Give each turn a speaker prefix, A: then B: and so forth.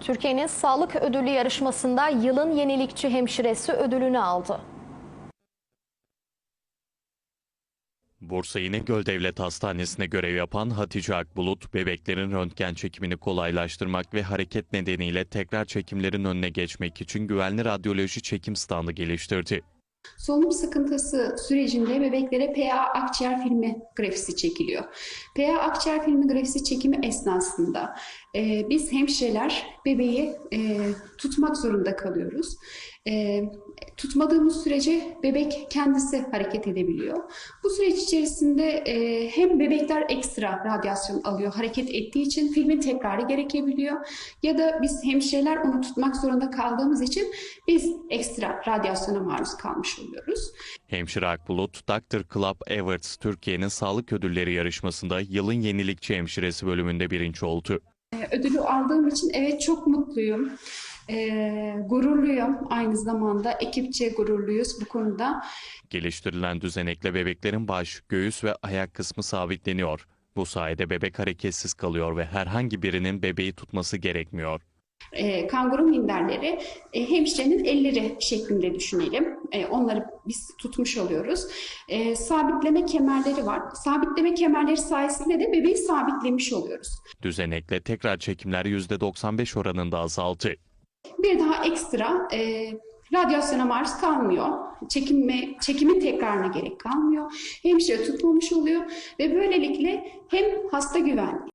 A: Türkiye'nin sağlık ödülü yarışmasında yılın yenilikçi hemşiresi ödülünü aldı.
B: Bursa İnegöl Devlet Hastanesi'nde görev yapan Hatice Akbulut, bebeklerin röntgen çekimini kolaylaştırmak ve hareket nedeniyle tekrar çekimlerin önüne geçmek için güvenli radyoloji çekim standı geliştirdi.
C: Solunum sıkıntısı sürecinde bebeklere PA akciğer filmi grafisi çekiliyor. PA akciğer filmi grafisi çekimi esnasında e, biz hemşireler bebeği e, tutmak zorunda kalıyoruz. E, tutmadığımız sürece bebek kendisi hareket edebiliyor. Bu süreç içerisinde e, hem bebekler ekstra radyasyon alıyor hareket ettiği için filmin tekrarı gerekebiliyor ya da biz hemşireler onu tutmak zorunda kaldığımız için biz ekstra radyasyona maruz kalmış oluyoruz.
B: Hemşire Akbulut, Dr. Club Awards Türkiye'nin sağlık ödülleri yarışmasında yılın yenilikçi hemşiresi bölümünde birinci oldu.
C: Ee, Ödülü aldığım için evet çok mutluyum. Ee, gururluyum aynı zamanda. Ekipçe gururluyuz bu konuda.
B: Geliştirilen düzenekle bebeklerin baş, göğüs ve ayak kısmı sabitleniyor. Bu sayede bebek hareketsiz kalıyor ve herhangi birinin bebeği tutması gerekmiyor.
C: Ee, kanguru minderleri e, hemşirenin elleri şeklinde düşünelim. Ee, onları biz tutmuş oluyoruz. Ee, sabitleme kemerleri var. Sabitleme kemerleri sayesinde de bebeği sabitlemiş oluyoruz.
B: Düzenekle tekrar çekimler %95 oranında azaldı.
C: Bir daha ekstra e, radyasyona maruz kalmıyor. Çekinme, çekimin tekrarına gerek kalmıyor. Hemşire tutmamış oluyor ve böylelikle hem hasta güvenliği